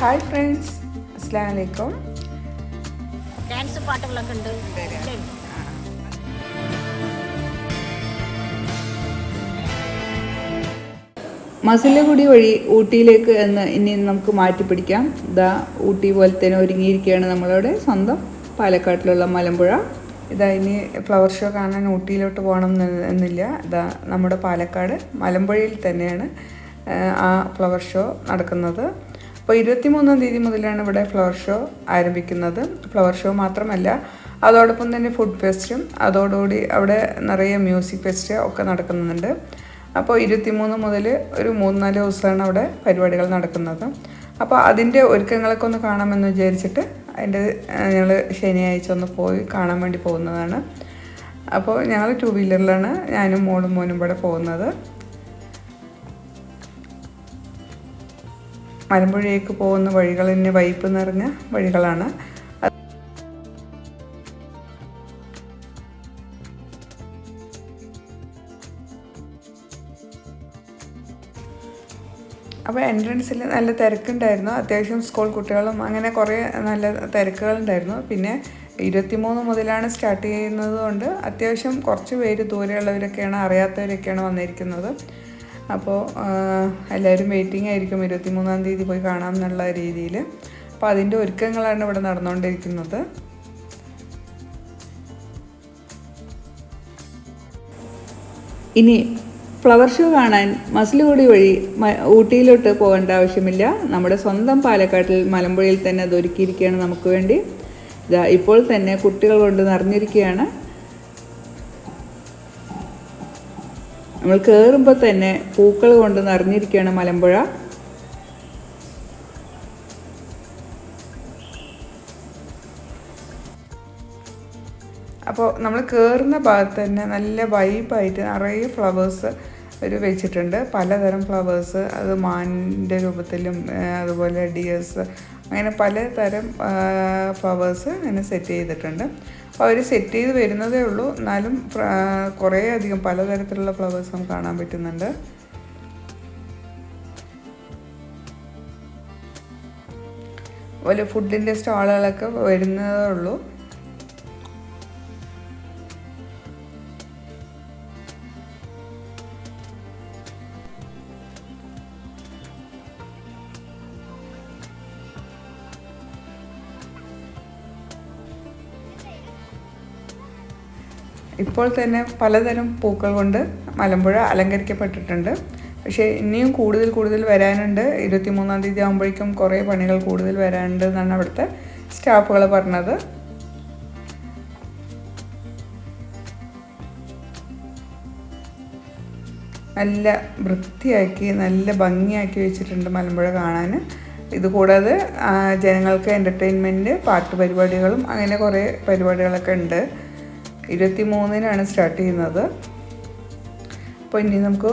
Hi friends അസ്സാം വലൈക്കും dance പാട്ടുകളൊക്കെ ഉണ്ട്. ഇല്ലേ? മസിലഗുടി വഴി ഊട്ടിയിലേക്ക് എന്ന് ഇനി നമുക്ക് മാറ്റി പിടിക്കാം. ഇതാ ഊട്ടി പോലെ തന്നെ ഒരുങ്ങിയിരിക്കുകയാണ് നമ്മളവിടെ. സ്വന്തം പാലക്കാട്ടിലുള്ള മലമ്പുഴ. ഇതാ ഇനി ഫ്ലവർ ഷോ കാണാൻ ഊട്ടിയിലോട്ട് പോകണം എന്ന് എന്നില്ല. ഇതാ നമ്മുടെ പാലക്കാട് മലമ്പുഴയിൽ തന്നെയാണ് ആ ഫ്ലവർ ഷോ നടക്കുന്നത്. അപ്പോൾ ഇരുപത്തി മൂന്നാം തീയതി മുതലാണ് ഇവിടെ ഫ്ലവർ ഷോ ആരംഭിക്കുന്നത്. ഫ്ലവർ ഷോ മാത്രമല്ല അതോടൊപ്പം തന്നെ ഫുഡ് ഫെസ്റ്റും അതോടുകൂടി അവിടെ നിറയെ മ്യൂസിക് ഫെസ്റ്റ് ഒക്കെ നടക്കുന്നുണ്ട്. അപ്പോൾ ഇരുപത്തി മൂന്ന് മുതൽ ഒരു മൂന്ന് നാല് ദിവസമാണ് അവിടെ പരിപാടികൾ നടക്കുന്നത്. അപ്പോൾ അതിന്റെ ഒരുക്കങ്ങളൊക്കെ ഒന്ന് കാണാമെന്ന് വിചാരിച്ചിട്ട് അതിന്റെ ഞങ്ങൾ ശനിയാഴ്ച ഒന്ന് പോയി കാണാൻ വേണ്ടി പോകുന്നതാണ്. അപ്പോൾ ഞങ്ങൾ ടു വീലറിലാണ് ഞാനും മോളും മോനും ഇവിടെ പോകുന്നത്. മലമ്പുഴയേക്ക് പോകുന്ന വഴികൾ തന്നെ വൈപ്പ് നിറഞ്ഞ വഴികളാണ്. അപ്പോൾ എൻട്രൻസിൽ നല്ല തിരക്കുണ്ടായിരുന്നു. അത്യാവശ്യം സ്കൂൾ കുട്ടികളും അങ്ങനെ കുറേ നല്ല തിരക്കുകളുണ്ടായിരുന്നു. പിന്നെ ഇരുപത്തിമൂന്ന് മുതലാണ് സ്റ്റാർട്ട് ചെയ്യുന്നത് കൊണ്ട് അത്യാവശ്യം കുറച്ച് പേര് ദൂരെയുള്ളവരൊക്കെയാണ് അറിയാത്തവരൊക്കെയാണ് വന്നിരിക്കുന്നത്. അപ്പോൾ എല്ലാവരും വെയിറ്റിംഗ് ആയിരിക്കും. ഇരുപത്തിമൂന്നാം തീയതി പോയി കാണാം എന്നുള്ള രീതിയിൽ അപ്പോൾ അതിന്റെ ഒരുക്കങ്ങളാണ് ഇവിടെ നടന്നുകൊണ്ടിരിക്കുന്നത് ഇനി ഫ്ലവർ ഷോ കാണാൻ മസിലുകൂടി വഴി ഊട്ടിയിലോട്ട് പോകേണ്ട ആവശ്യമില്ല. നമ്മുടെ സ്വന്തം പാലക്കാട്ടിൽ മലമ്പുഴയിൽ തന്നെ അത് ഒരുക്കിയിരിക്കുകയാണ് നമുക്ക് വേണ്ടി. ഇപ്പോൾ തന്നെ കുട്ടികൾ കൊണ്ട് നിറഞ്ഞിരിക്കുകയാണ്. നമ്മൾ കയറുമ്പോൾ തന്നെ പൂക്കൾ കൊണ്ട് നിറഞ്ഞിരിക്കുകയാണ് മലമ്പുഴ. അപ്പോൾ നമ്മൾ കയറുന്ന ഭാഗത്ത് തന്നെ നല്ല വൈബായിട്ട് നിറയെ ഫ്ലവേഴ്സ് ഒരു വെച്ചിട്ടുണ്ട്. പലതരം ഫ്ലവേഴ്സ് അത് മാനിന്റെ രൂപത്തിലും അതുപോലെ ഡിയേഴ്സ് അങ്ങനെ പലതരം ഫ്ലവേഴ്സ് അങ്ങനെ സെറ്റ് ചെയ്തിട്ടുണ്ട്. അപ്പോൾ അവർ സെറ്റ് ചെയ്ത് വരുന്നതേ ഉള്ളൂ. എന്നാലും കുറേ അധികം പലതരത്തിലുള്ള ഫ്ലവേഴ്സ് നമുക്ക് കാണാൻ പറ്റുന്നുണ്ട്. അതുപോലെ ഫുഡിന്റെ സ്റ്റാളുകളൊക്കെ വരുന്നതേ ഉള്ളൂ. ഇപ്പോൾ തന്നെ പലതരം പൂക്കൾ കൊണ്ട് മലമ്പുഴ അലങ്കരിക്കപ്പെട്ടിട്ടുണ്ട്. പക്ഷേ ഇനിയും കൂടുതൽ കൂടുതൽ വരാനുണ്ട്. ഇരുപത്തിമൂന്നാം തീയതി ആകുമ്പോഴേക്കും കുറേ പണികൾ കൂടുതൽ വരാനുണ്ട് എന്നാണ് അവിടുത്തെ സ്റ്റാഫുകൾ പറഞ്ഞത്. നല്ല വൃത്തിയാക്കി നല്ല ഭംഗിയാക്കി വെച്ചിട്ടുണ്ട് മലമ്പുഴ കാണാൻ. ഇതുകൂടാതെ ജനങ്ങൾക്ക് എന്റർടൈൻമെന്റ് പാട്ട് പരിപാടികളും അങ്ങനെ കുറേ പരിപാടികളൊക്കെ ഉണ്ട്. ഇരുപത്തി മൂന്നിനാണ് സ്റ്റാർട്ട് ചെയ്യുന്നത്. അപ്പോൾ ഇനി നമുക്ക്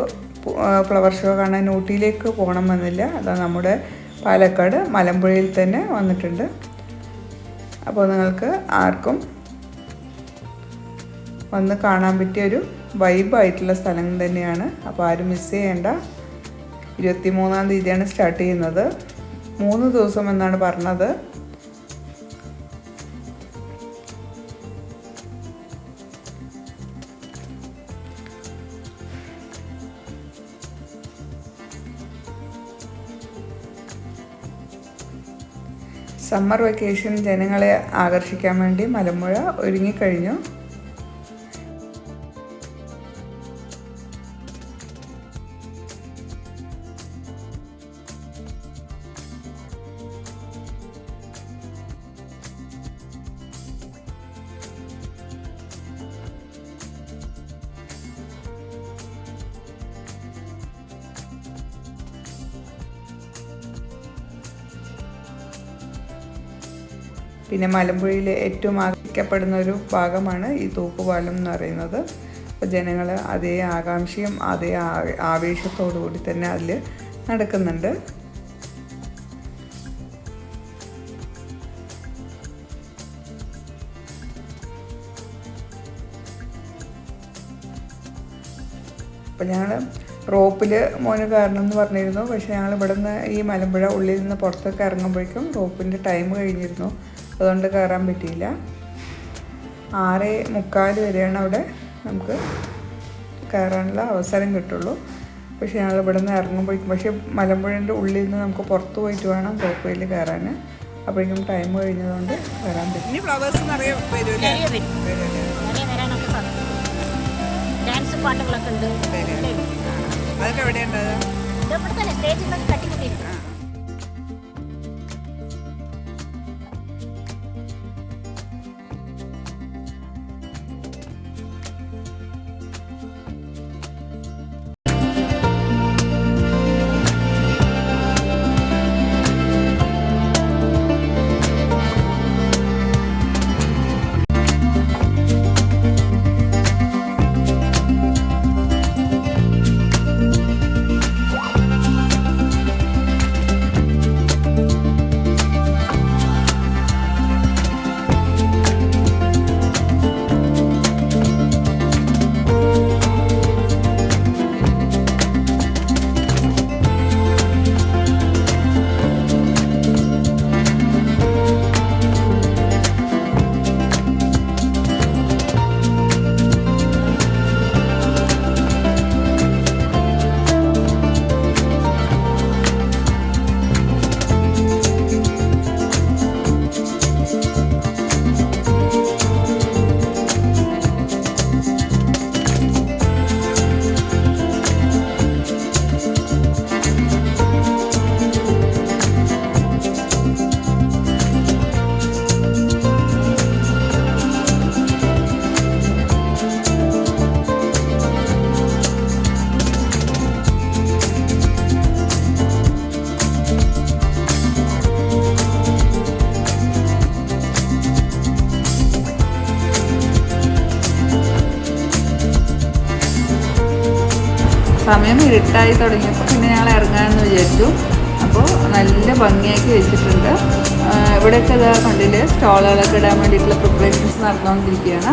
ഫ്ലവർ ഷോ കാണാൻ ഊട്ടിയിലേക്ക് പോകണമെന്നില്ല. അതാ നമ്മുടെ പാലക്കാട് മലമ്പുഴയിൽ തന്നെ വന്നിട്ടുണ്ട്. അപ്പോൾ നിങ്ങൾക്ക് ആർക്കും വന്ന് കാണാൻ പറ്റിയ ഒരു വൈബായിട്ടുള്ള സ്ഥലം തന്നെയാണ്. അപ്പോൾ ആരും മിസ് ചെയ്യേണ്ട. ഇരുപത്തി മൂന്നാം തീയതിയാണ് സ്റ്റാർട്ട് ചെയ്യുന്നത്. മൂന്ന് ദിവസം എന്നാണ് പറഞ്ഞത്. സമ്മർ വെക്കേഷൻ ജനങ്ങളെ ആകർഷിക്കാൻ വേണ്ടി മലമ്പുഴ ഒരുങ്ങിക്കഴിഞ്ഞു. പിന്നെ മലമ്പുഴയിലെ ഏറ്റവും ആകർഷിക്കപ്പെടുന്ന ഒരു ഭാഗമാണ് ഈ തൂക്കുപാലം എന്ന് പറയുന്നത്. അപ്പോൾ ജനങ്ങൾ അതേ ആകാംക്ഷയും അതേ ആവേശത്തോടു കൂടി തന്നെ അതിൽ നടക്കുന്നുണ്ട്. അപ്പോൾ ഞങ്ങൾ റോപ്പിൽ മോന് കയറണം എന്ന് പറഞ്ഞിരുന്നു. പക്ഷേ ഞങ്ങൾ ഇവിടെ നിന്ന് ഈ മലമ്പുഴ ഉള്ളിൽ നിന്ന് പുറത്തേക്ക് ഇറങ്ങുമ്പോഴേക്കും റോപ്പിന്റെ ടൈം കഴിഞ്ഞിരുന്നു. അതുകൊണ്ട് കയറാൻ പറ്റിയില്ല. ആറ് മുക്കാൽ വരെയാണ് അവിടെ നമുക്ക് കയറാനുള്ള അവസരം കിട്ടുള്ളൂ. പക്ഷേ ഞങ്ങൾ ഇവിടെ നിന്ന് ഇറങ്ങുമ്പോഴേക്കും പക്ഷേ മലമ്പുഴേന്റെ ഉള്ളിൽ നിന്ന് നമുക്ക് പുറത്ത് പോയിട്ട് വേണം റോപ്പ് കയറാൻ. അപ്പോഴേക്കും ടൈം കഴിഞ്ഞതുകൊണ്ട് വരാൻ പറ്റും പാട്ടുകളൊക്കെ ഉണ്ട്. അതൊക്കെ എവിടെയുണ്ട് ഇതെവിടെ തന്നെ സ്റ്റേജിൽ നിന്ന് കട്ടിക്കുട്ടിയിട്ടുണ്ട് സമയം ഇരുട്ടായി തുടങ്ങിയപ്പോൾ പിന്നെ ഞങ്ങൾ ഇറങ്ങാമെന്ന് വിചാരിച്ചു. അപ്പോൾ നല്ല ഭംഗിയാക്കി വെച്ചിട്ടുണ്ട്. ഇവിടെയൊക്കെ ഇതാ കണ്ടില്ലേ സ്റ്റോളുകളൊക്കെ ഇടാൻ വേണ്ടിയിട്ടുള്ള പ്രിപ്പറേഷൻസ് നടന്നുകൊണ്ടിരിക്കുകയാണ്.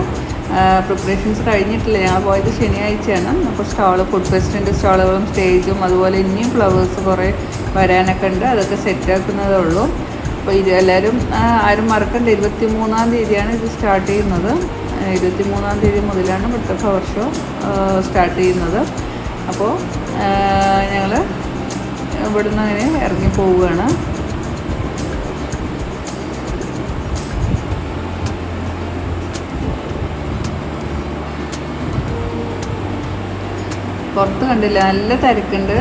പ്രിപ്പറേഷൻസ് കഴിഞ്ഞിട്ടില്ല. ഞങ്ങൾ പോയത് ശനിയാഴ്ചയാണ്. അപ്പോൾ സ്റ്റാൾ ഫുഡ് ഫെസ്റ്റിന്റെ സ്റ്റോളുകളും സ്റ്റേജും അതുപോലെ ഇനിയും ഫ്ലവേഴ്സ് കുറേ വരാനൊക്കെ ഉണ്ട്. അതൊക്കെ സെറ്റാക്കുന്നതേ ഉള്ളൂ. അപ്പോൾ ഇത് എല്ലാവരും ആരും മറക്കണ്ട. ഇരുപത്തി മൂന്നാം തീയതിയാണ് ഇത് സ്റ്റാർട്ട് ചെയ്യുന്നത്. ഇരുപത്തി മൂന്നാം തീയതി മുതലാണ് ഇവിടുത്തെ ഫ്ലവർ ഷോ സ്റ്റാർട്ട് ചെയ്യുന്നത്. അപ്പോൾ ഞങ്ങൾ ഇവിടുന്ന് അങ്ങനെ ഇറങ്ങി പോവുകയാണ്. പുറത്ത് കണ്ടില്ല നല്ല തിരക്കുണ്ട്.